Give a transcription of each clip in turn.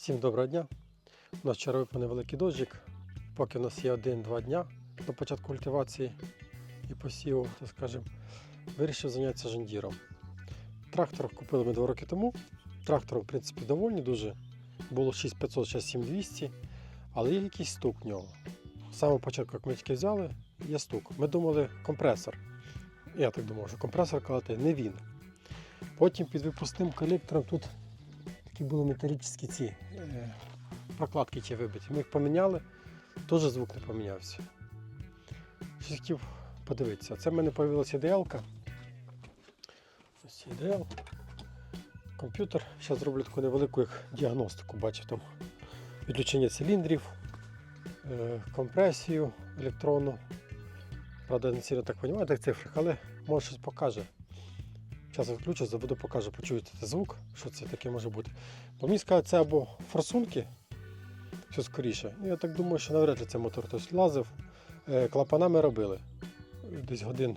Всім доброго дня. У нас вчора випав невеликий дощик. Поки у нас є один-два дня до початку культивації і посіву, так скажемо, вирішив зайнятися жандіром. Трактор купили ми два роки тому. Трактором, в принципі, довольні дуже. Було 6500, зараз 7200, але є якийсь стук в нього. З самого початку, як ми тільки взяли, є стук. Ми думали компресор. Я так думав, що компресор калати не він. Потім під випускним колектором тут такі були металічні ці е, прокладки ті вибиті. Ми їх поміняли, теж звук не помінявся. Щось хотів подивитися. Це в мене з'явилася ідеалка. Ось ідеал. Комп'ютер. Зараз зроблю таку невелику діагностику. Бачив там відключення циліндрів, е, компресію електронну. Правда, не сильно так розумію, так цифрах, але може щось покаже. Зараз відключу, заведу, покажу, почуєте цей звук, що це таке може бути. Бо мені сказали, це або форсунки, все скоріше. Я так думаю, що навряд ли це мотор хтось лазив. Е, Клапанами робили. Десь годин.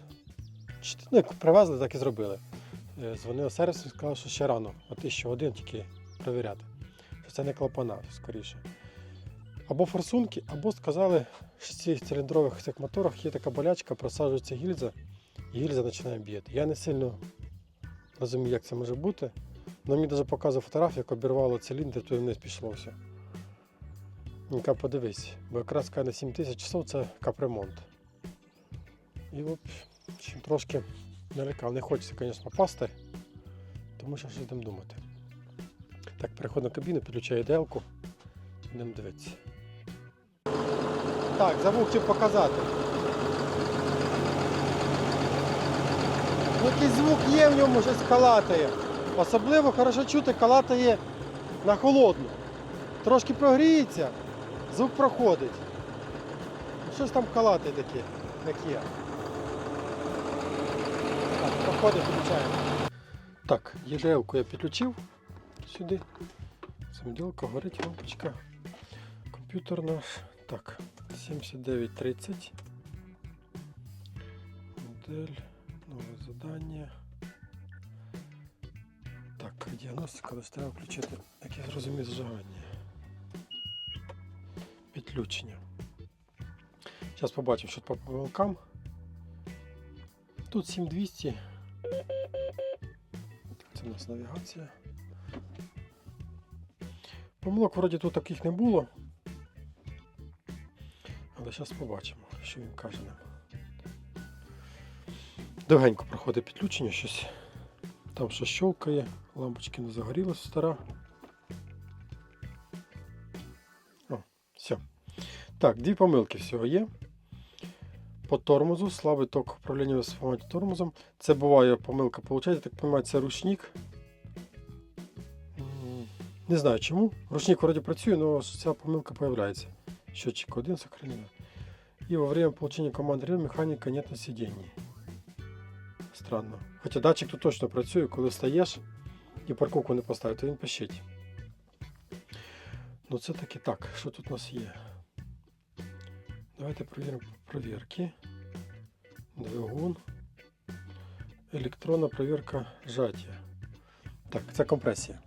Ну, як привезли, так і зробили. Е, Дзвонив сервіс і сказав, що ще рано, а ти ще один тільки перевіряти. Що це не клапана, скоріше. Або форсунки, або сказали, що в цих циліндрових цих моторах є така болячка, просаджується гільза, і гільза починає б'яти. Я не сильно розумію, як це може бути. Але мені навіть показував фотографію, як обірвало циліндр, то вниз пішло все. Ніка, подивись, бо якраз на 7 тисяч часов це капремонт. І от трошки налякав. Не хочеться, звісно, пасти, тому що щось будемо думати. Так, переходимо на кабіну, підключаю ідеалку, будемо дивитися. Так, забув хотів показати. Якийсь звук є в ньому, щось калатає. Особливо хорошо чути, калатає на холодну. Трошки прогріється, звук проходить. Ну, Щось там калатає таке, як є. Так, проходить, включаємо. Так, ЄДЛ-ку я підключив сюди. Самоділка, горить лампочка. Комп'ютер наш. Так, 7930. Модель. Нове завдання. Так, діагностика, треба включити, як я зрозумів, зажигання. Підключення. Зараз побачимо, що по помилкам. Тут 7200. Це у нас навігація. Помилок вроді тут таких не було. Але зараз побачимо, що він каже нам. Довгенько проходить підключення щось. Там що щелкає, лампочки не загорілась стара. О, все. Так, дві помилки всього є. По тормозу, слабий ток управління в тормозом. Це буває помилка, виходить, так розумію, це ручник. Не знаю чому. Ручник вроді працює, але ця помилка з'являється. Счетчик один сохранено. И во время получения команды режим механіка нет на сиденье. Странно. Хоча датчик тут точно працює, коли стаєш і парковку не поставив, то він пищить. Ну це таки так. Що тут у нас є? Давайте перевіримо провірки. Двигун. Електронна провірка жаття. Так, це компресія.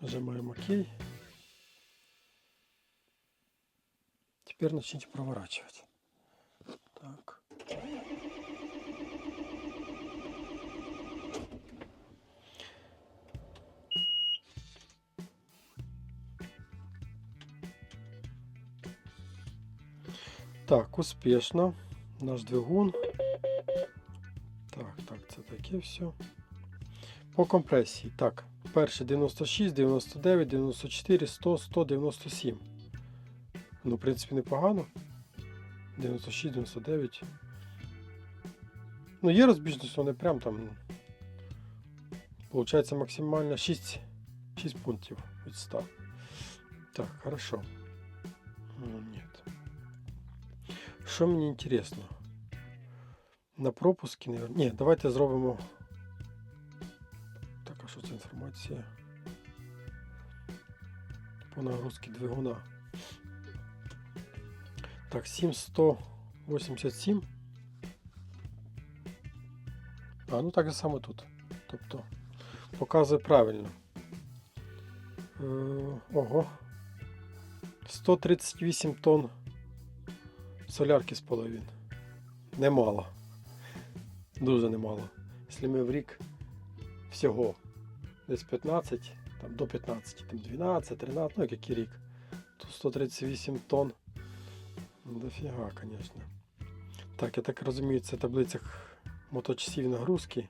Нажимаємо ОК. Теперь начните проворачивать. Так, успішно. Наш двигун. Так, так, це таке все. По компресії. Так, перший 96, 99, 94, 100, 197. Ну, в принципі, непогано. 96, 99. Ну, є розбіжність, не прям там. Получається максимально 6, 6 пунктів від 100. Так, хорошо. Ну, нет. Що мені інтересно? На пропуски, наверное. Ні, давайте зробимо. Так, а що це інформація? По нагрузці двигуна. Так, 7187. А, ну так же само тут. Тобто показує правильно. Е, Ого. 138 тонн солярки спалив він. Немало. Дуже немало. Якщо ми в рік всього десь 15, там до 15, там 12, 13, ну як який рік, то 138 тонн. Дофіга, звісно. Так, я так розумію, це в таблицях моточасів нагрузки.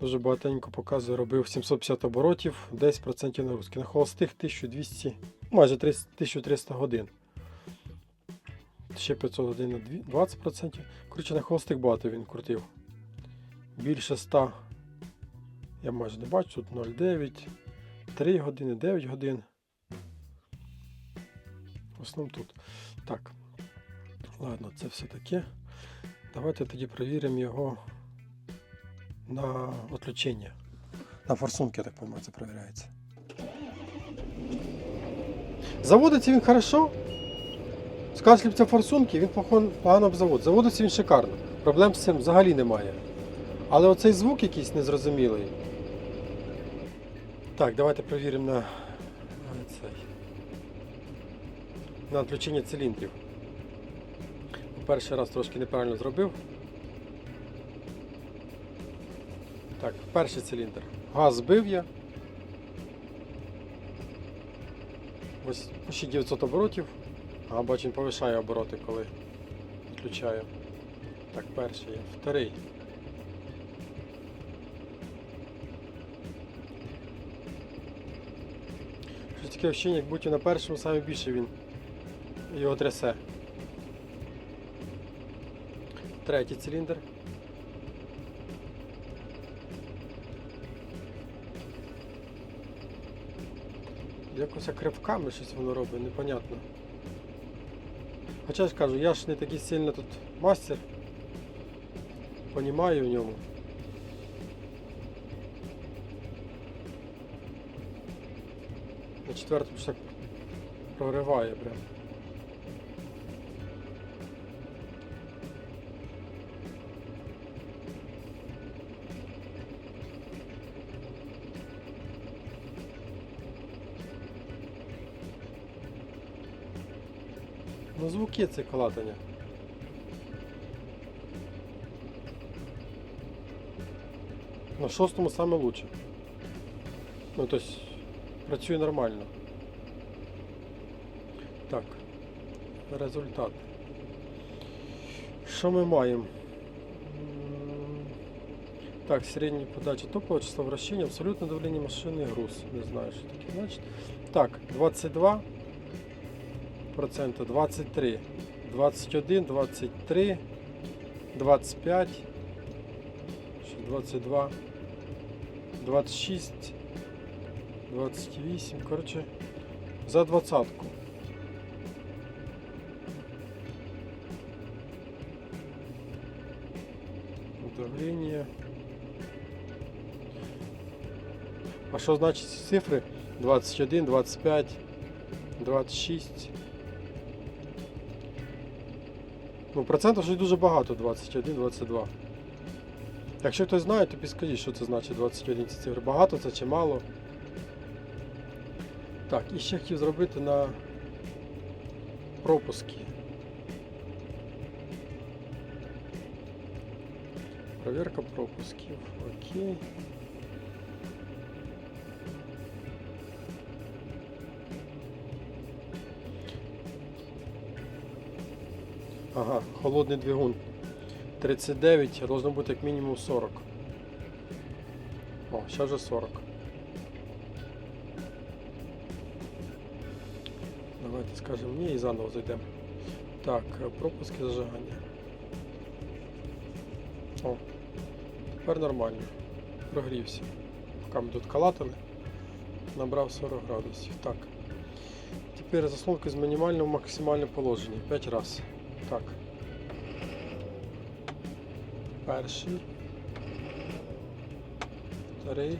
Дуже багатенько показує, робив 750 оборотів, 10% нагрузки. На холостих 1200, майже 30 1300 годин. Ще 500 годин на 20%. Коротше, на холостих багато він крутив. Більше 100. Я майже не бачу, тут 0,9, 3 години, 9 годин. В основному тут. Так. Ладно, це все таке. Давайте тоді перевіримо його на відключення. На форсунки, я так розумію, це перевіряється. Заводиться він хорошо. Це форсунки, він погано- погано б завод. Заводиться він шикарно. Проблем з цим взагалі немає. Але оцей звук якийсь незрозумілий. Так, давайте перевіримо на, цей. На відключення циліндрів. Перший раз трошки неправильно зробив. Так, перший циліндр. Газ збив я. Ось почти 900 оборотів. А він повишає обороти, коли відключаю. Так, перший є. Вторий. Щось таке ощущення, як будь на першому саме більше він його трясе. Третій циліндр. Якось як щось воно робить, непонятно. Хоча я ж кажу, я ж не такий сильно тут мастер. Понімаю в ньому. На четвертому так прориває прям. Ну звуки це калатання. На шостому саме лучше. Ну, тобто працює нормально. Так. Результат. Що ми маємо? Так, середня подача топлива, число вращення, абсолютне давлення машини, груз. Не знаю, що таке значить. Так, 22 процента, 23, 21, 23, 25, ще 22, 26, 28, коротше, за двадцятку. Давление. А що значить ці цифри? 21, 25, 26. Ну, процентів вже дуже багато, 21, 22. Якщо хтось знає, то підскажіть, що це значить 21 ці цифри. Багато це чи мало. Так, і ще хотів зробити на пропуски. Проверка пропусків. Окей. Ага, холодний двигун. 39, а должно бути як мінімум 40. О, ще вже 40. Давайте скажемо ні і заново зайдемо. Так, пропуски зажигання. О, тепер нормально. Прогрівся. Поки ми тут калатали, набрав 40 градусів. Так. Тепер заслонки з мінімального в максимальне положення. 5 разів. Так. Перший. Вторий.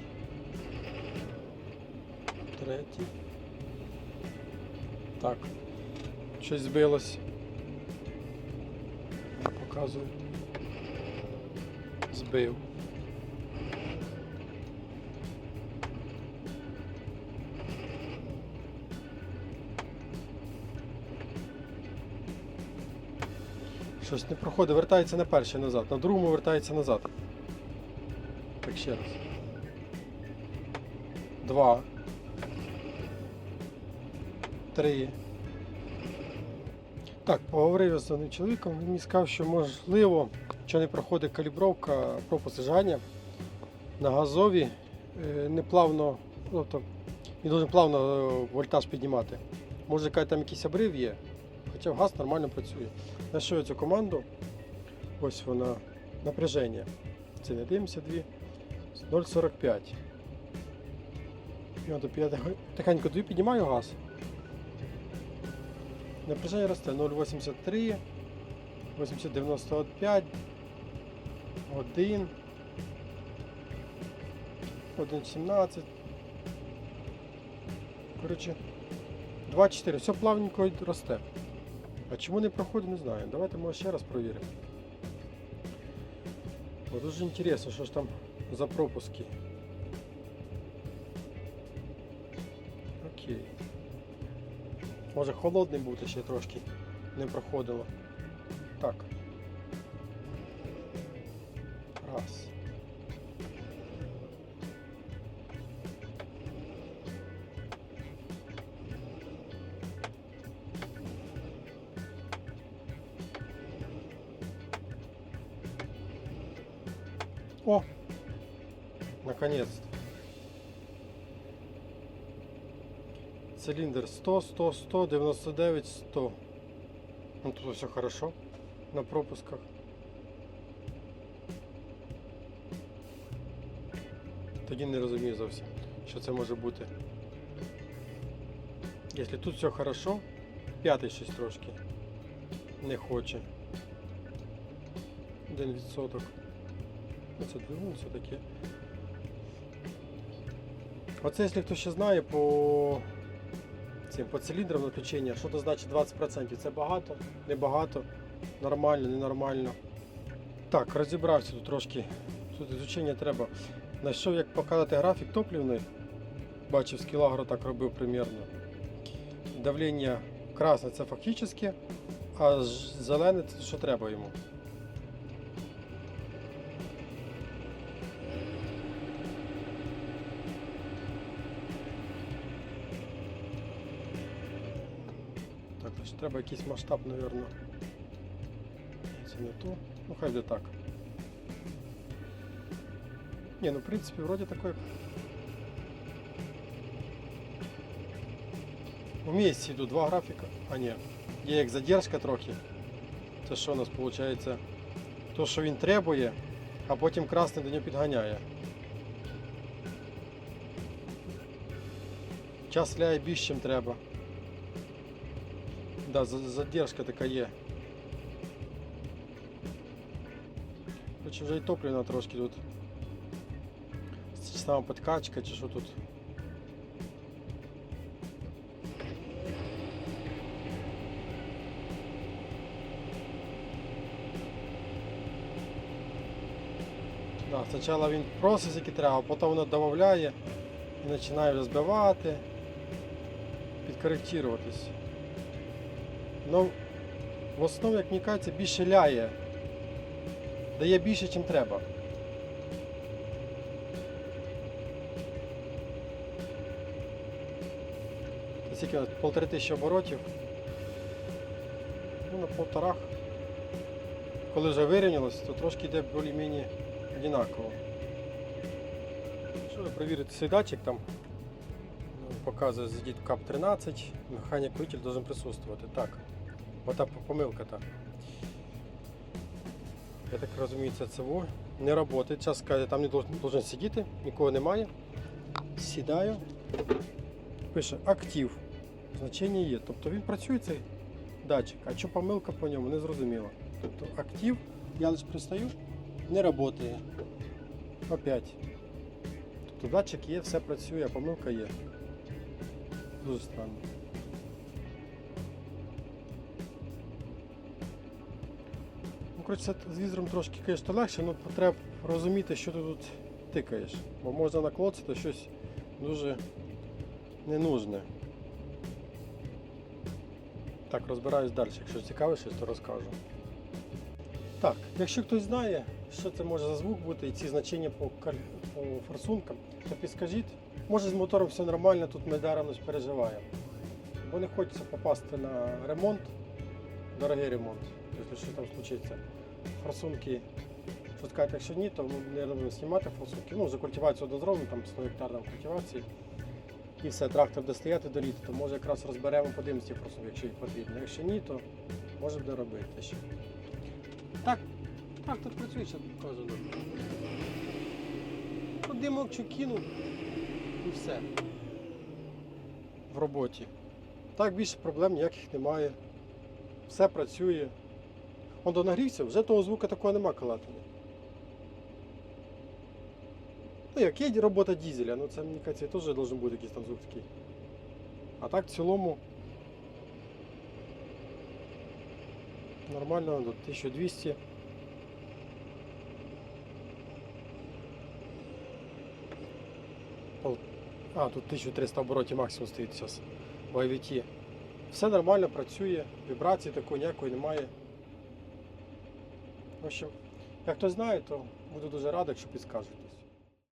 Третій. Так. Щось збилось. Показую. Збив. Щось не проходить, вертається на перший назад, на другому вертається назад. Так ще раз. Два. Три. Так, поговорив з одним чоловіком, він мені сказав, що можливо, що не проходить калібровка пропуск зжигання на газові е, неплавно, ну, тобто він дуже плавно е, вольтаж піднімати. Може, там якийсь обрив є, хоча газ нормально працює. Знайшов я цю команду. Ось вона напряження. Це не дивимося дві. 0,45. І от я тихенько даю, піднімаю газ. Напряження росте 0,83, 80,95, 1, 1,17. Коротше, 2,4. Все плавненько росте. А чому не проходить, не знаю. Давайте може ще раз провіримо. Бо дуже інтересно, що ж там за пропуски. Окей. Може холодний бути ще трошки не проходило. Так. 100, 100, 100, 99, 100. Ну тут все хорошо на пропусках. Тоді не розумію зовсім, що це може бути. Якщо тут все хорошо, п'ятий щось трошки не хоче. Один відсоток. Ну, Це двигун все-таки. Оце, якщо хто ще знає по цим по циліндрам включення, що це значить 20%. Це багато, небагато, нормально, ненормально. Так, розібрався тут трошки. Тут ізучення треба. Знайшов, як показати графік топлівний. Бачив, Скілагро так робив примірно. Давлення красне це фактично, а зелене це що треба йому. Треба якийсь масштаб, мабуть. Це не то. Ну хай буде так. Ні, ну в принципі, вроді такой. Вместе йдуть два графіка. А ні. Є як задержка трохи. Це що у нас виходить? То, що він требує, а потім красний до нього підганяє. Час ляє більше, ніж треба. Да, задержка така є. Короче, вже і топлено трошки тут. Сама подкачка, чи що тут. Да, спочатку він просить, скільки треба, потім воно додає і починає вже збивати, підкоректуватись. Ну, в основному, як мені кажеться, більше ляє. Дає більше, ніж треба. Скільки полтори тисячі оборотів. Ну, на полторах. Коли вже вирівнялось, то трошки йде більш-менш однаково. Що перевірити цей датчик там? Ну, Показує задіть КАП 13, механік витіль должен присутствувати. Так. Ота помилка та. Я так розумію, це ЦВО. Не працює. Зараз каже, там не должен сидіти, нікого немає. Сідаю. Пише актив. Значення є. Тобто він працює цей датчик, а що помилка по ньому, не зрозуміло. Тобто актив, я лише пристаю, не працює. Опять. Тобто датчик є, все працює, а помилка є. Дуже странно. Коротше, з візором трошки, звісно, легше, але треба розуміти, що ти тут тикаєш. Бо можна наклоцати щось дуже ненужне. Так, розбираюсь далі. Якщо цікаве щось, то розкажу. Так, якщо хтось знає, що це може за звук бути і ці значення по, по форсункам, то підскажіть. Може з мотором все нормально, тут ми даром переживаємо. Бо не хочеться попасти на ремонт, дорогий ремонт, якщо що там случиться. Форсунки, сказати, якщо ні, то ми не будемо знімати форсунки. Ну, вже культивацію одну зробимо, там 100 гектар культивації. І все, трактор буде стояти до літа, то може якраз розберемо, подивимося ті форсунки, якщо їх потрібно. Якщо ні, то може буде робити ще. Так, тут працює, що показано. От димок кинув і все. В роботі. Так більше проблем ніяких немає. Все працює. Он до нагрівся, вже того звука такого нема калатання. Ну як є робота дізеля, ну це мені кажеться, теж має бути якийсь там звук такий. А так в цілому нормально, до 1200. Пол- А, тут 1300 оборотів максимум стоїть зараз в IVT. Все нормально працює, вібрації такої ніякої немає. В що, як хто знає, то буду дуже радий, якщо підскажете.